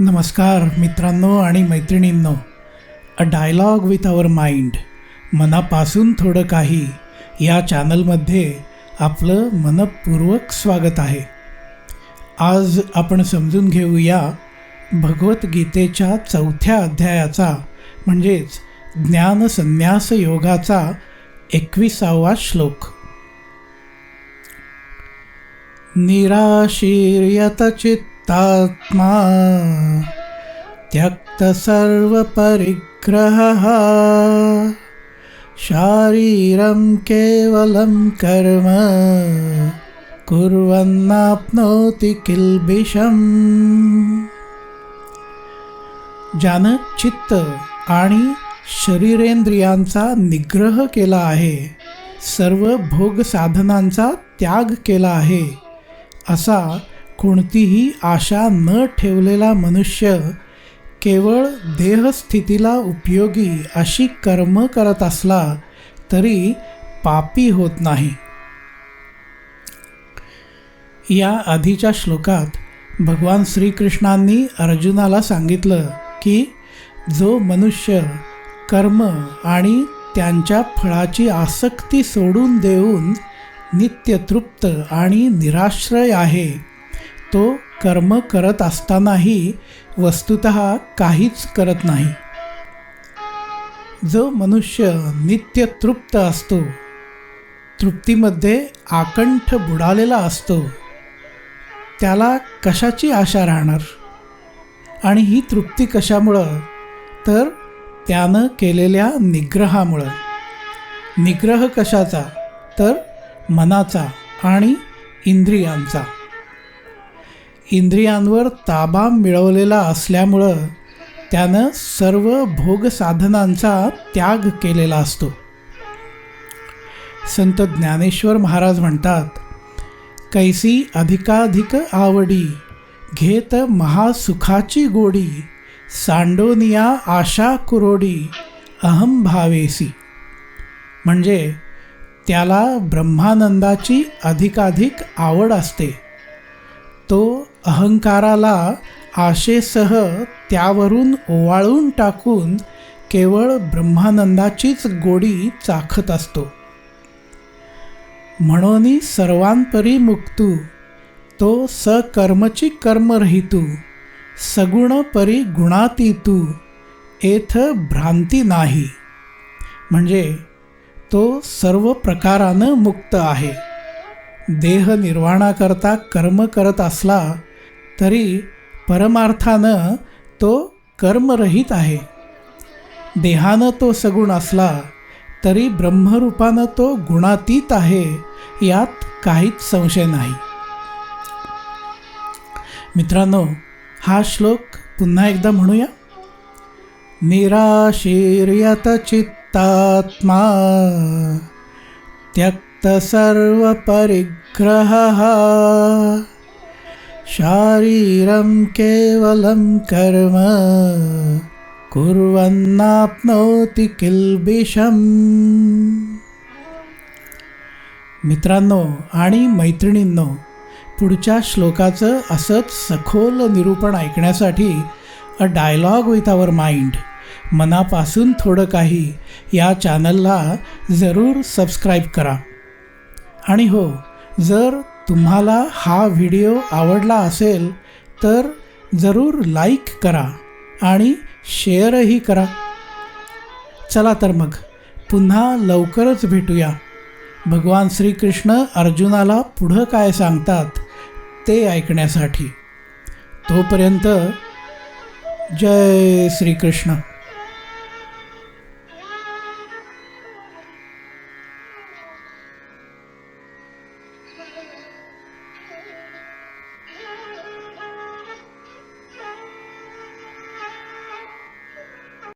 नमस्कार मित्रांनो आणि मैत्रिणींनो. A dialogue with our mind मनापासून थोडं काही. या चॅनलमध्ये आपलं मनपूर्वक स्वागत आहे. आज आपण समजून घेऊया भगवद्गीतेच्या चौथ्या अध्यायाचा म्हणजेच ज्ञानसन्यास योगाचा एकविसावा श्लोक. निराशीर्यतचित्तात्मा त्यक्तसर्वपरिग्रहः शारीरं केवलं कर्म कुर्वन्नाप्नोति किल्बिषम्। ज्यानं चित्त आणि शरीरेंद्रियांचा निग्रह केला आहे सर्व भोग साधनांचा त्याग केला आहे असा कोणतीही आशा न ठेवलेला मनुष्य केवळ देहस्थितीला उपयोगी अशी कर्म करत असला तरी पापी होत नाही. या आधीच्या श्लोकात भगवान श्रीकृष्णांनी अर्जुनाला सांगितलं की जो मनुष्य कर्म आणि त्यांच्या फळाची आसक्ती सोडून देऊन नित्यतृप्त आणि निराश्रय आहे तो कर्म करत असतानाही वस्तुत काहीच करत नाही. जो मनुष्य नित्य तृप्त असतो तृप्तीमध्ये आकंठ बुडालेला असतो त्याला कशाची आशा राहणार? आणि ही तृप्ती कशामुळं? तर त्यानं केलेल्या निग्रहामुळं. निग्रह कशाचा? तर मनाचा आणि इंद्रियांचा. इंद्रियांवर ताबा मिळवलेला असल्यामुळं त्यानं सर्व भोग साधनांचा त्याग केलेला असतो. संत ज्ञानेश्वर महाराज म्हणतात कैसी अधिकाधिक आवडी घेत महासुखाची गोडी सांडोनिया आशा कुरोडी अहम भावेसी. म्हणजे त्याला ब्रह्मानंदाची अधिकाधिक आवड असते. तो अहंकाराला आशेसह त्यावरून ओवाळून टाकून केवळ ब्रह्मानंदाचीच गोडी चाखत असतो. म्हणून सर्वांपरी मुक्तू तो सकर्मची कर्मरहितू सगुण परी गुणातीतू एथ भ्रांती नाही. म्हणजे तो सर्व प्रकारानं मुक्त आहे. देह निर्वाणाकरता कर्म करत असला तरी परमार्थानं तो कर्मरहित आहे. देहानं तो सगुण असला तरी ब्रह्मरूपानं तो गुणातीत आहे यात काहीच संशय नाही. मित्रांनो हा श्लोक पुन्हा एकदा म्हणूया. निराशीर्यत चित्तात्मा त्यक्त सर्व परिग्रह शारीरं केवलं कर्म कुर्वन्नाप्नोति किल्बिषम्। मित्रांनो आणि मैत्रिणींनो पुढच्या श्लोकाचं असंच सखोल निरूपण ऐकण्यासाठी a dialogue with our mind मनापासून थोडं काही या चॅनलला जरूर सबस्क्राईब करा. आणि हो जर तुम्हाला हा व्हिडिओ आवडला असेल तर जरूर लाईक करा आणि शेअरही करा. चला तर मग पुन्हा लवकरच भेटूया. भगवान श्रीकृष्ण अर्जुनाला पुढं काय सांगतात ते ऐकण्यासाठी. तोपर्यंत जय श्रीकृष्ण.